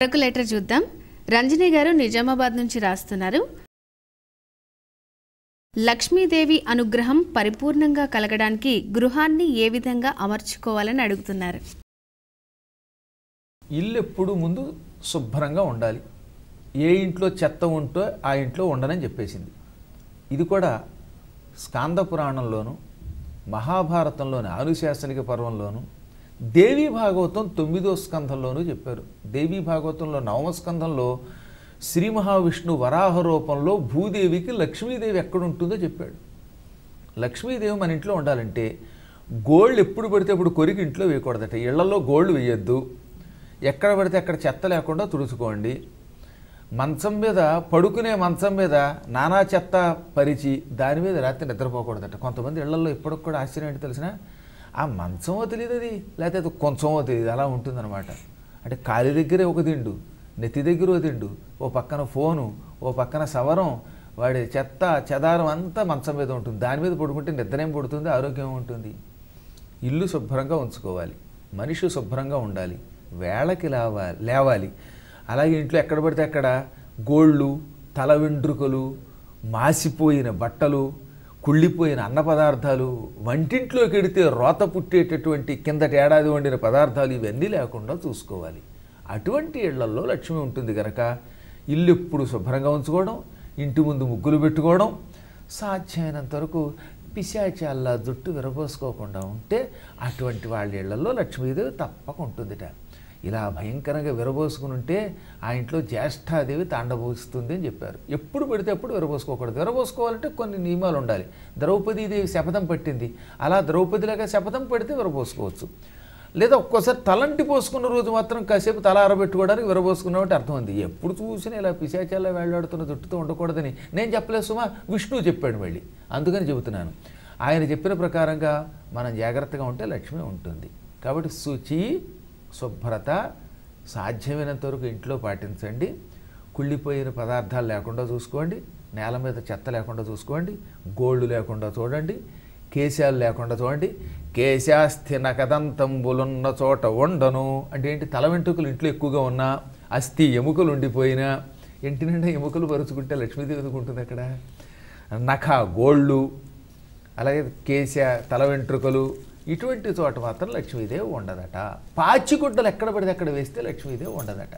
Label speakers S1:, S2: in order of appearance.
S1: మరొక లెటర్ చూద్దాం. రంజని గారు నిజామాబాద్ నుంచి రాస్తున్నారు. లక్ష్మీదేవి అనుగ్రహం పరిపూర్ణంగా కలగడానికి గృహాన్ని ఏ విధంగా అమర్చుకోవాలని అడుగుతున్నారు.
S2: ఇల్లు ఎప్పుడు ముందు శుభ్రంగా ఉండాలి. ఏ ఇంట్లో చెత్త ఉంటో ఆ ఇంట్లో ఉండనని చెప్పేసింది. ఇది కూడా స్కాంద పురాణంలోను మహాభారతంలోని అనుశాసనిక పర్వంలోను దేవీ భాగవతం తొమ్మిదో స్కంధంలోనూ చెప్పారు. దేవీ భాగవతంలో నవమ స్కంధంలో శ్రీ మహావిష్ణు వరాహ రూపంలో భూదేవికి లక్ష్మీదేవి ఎక్కడ ఉంటుందో చెప్పాడు. లక్ష్మీదేవి మన ఇంట్లో ఉండాలంటే గోల్డ్ ఎప్పుడు పడితే అప్పుడు కొరికి ఇంట్లో వేయకూడదట. ఇళ్ళలో గోల్డ్ వేయొద్దు. ఎక్కడ పడితే అక్కడ చెత్త లేకుండా తుడుచుకోండి. మంచం మీద పడుకునే మంచం మీద నానా చెత్త పరిచి దాని మీద రాత్రి నిద్రపోకూడదట. కొంతమంది ఇళ్ళలో ఇప్పటికి కూడా ఆశ్చర్యం ఏంటి తెలిసిన ఆ మంచమో తెలియదు అది లేకపోతే అది కొంచెమో తెలియదు అలా ఉంటుందన్నమాట. అంటే కాలి దగ్గరే ఒక దిండు నెత్తి దగ్గర ఒక దిండు ఓ పక్కన ఫోను ఓ పక్కన సవరం వాడి చెత్త చెదారం అంతా మంచం మీద ఉంటుంది. దాని మీద పడుకుంటే నిద్రేం పడుతుంది? ఆరోగ్యం ఉంటుంది. ఇల్లు శుభ్రంగా ఉంచుకోవాలి. మనిషి శుభ్రంగా ఉండాలి. వేళకి లేవాలి లేవాలి. అలాగే ఇంట్లో ఎక్కడ పడితే అక్కడ గోళ్ళు తల వెంట్రుకలు మాసిపోయిన బట్టలు కుళ్ళిపోయిన అన్న పదార్థాలు వంటింట్లోకి ఎడితే రోత పుట్టేటటువంటి కిందటి ఏడాది వండిన పదార్థాలు ఇవన్నీ లేకుండా చూసుకోవాలి. అటువంటి ఇళ్ళల్లో లక్ష్మి ఉంటుంది కనుక ఇల్లు ఎప్పుడు శుభ్రంగా ఉంచుకోవడం ఇంటి ముందు ముగ్గులు పెట్టుకోవడం సాధ్యమైనంత వరకు పిశాచాల్లా జుట్టు విరబోసుకోకుండా ఉంటే అటువంటి వాళ్ళ ఇళ్ళలో లక్ష్మీదేవి తప్పక ఉంటుందిట. ఇలా భయంకరంగా విరబోసుకుని ఉంటే ఆ ఇంట్లో జ్యేష్ఠాదేవి తాండబోస్తుంది అని చెప్పారు. ఎప్పుడు పెడితే అప్పుడు విరబోసుకోకూడదు. విరబోసుకోవాలంటే కొన్ని నియమాలు ఉండాలి. ద్రౌపదీదేవి శపథం పట్టింది. అలా ద్రౌపదిలాగా శపథం పెడితే విరబోసుకోవచ్చు. లేదా ఒక్కోసారి తలంటి పోసుకున్న రోజు మాత్రం కాసేపు తల ఆరబెట్టుకోవడానికి విరబోసుకున్నామంటే అర్థం ఉంది. ఎప్పుడు చూసినా ఇలా పిశాచాల్లో వేళ్ళాడుతున్న జుట్టుతో ఉండకూడదని నేను చెప్పలేదు సుమా. విష్ణువు చెప్పాడు మళ్ళీ. అందుకని చెబుతున్నాను. ఆయన చెప్పిన ప్రకారంగా మనం జాగ్రత్తగా ఉంటే లక్ష్మి ఉంటుంది. కాబట్టి శుచి శుభ్రత సాధ్యమైనంత వరకు ఇంట్లో పాటించండి. కుళ్ళిపోయిన పదార్థాలు లేకుండా చూసుకోండి. నేల మీద చెత్త లేకుండా చూసుకోండి. గోళ్ళు లేకుండా చూడండి. కేశాలు లేకుండా చూడండి. కేశాస్థి నకదంతంబులున్న చోట ఉండను. అంటే ఏంటి? తల వెంట్రుకలు ఇంట్లో ఎక్కువగా ఉన్నా అస్థి ఎముకలు ఉండిపోయినా ఇంటి నిండా ఎముకలు పరుచుకుంటే లక్ష్మీదేవి ఉంటుంది అక్కడ? నఖ గోళ్ళు అలాగే కేశ తల వెంట్రుకలు ఇటువంటి చోట మాత్రం లక్ష్మీదేవి ఉండదట. పాచిగుడ్డలు ఎక్కడ పడితే అక్కడ వేస్తే లక్ష్మీదేవి ఉండదట.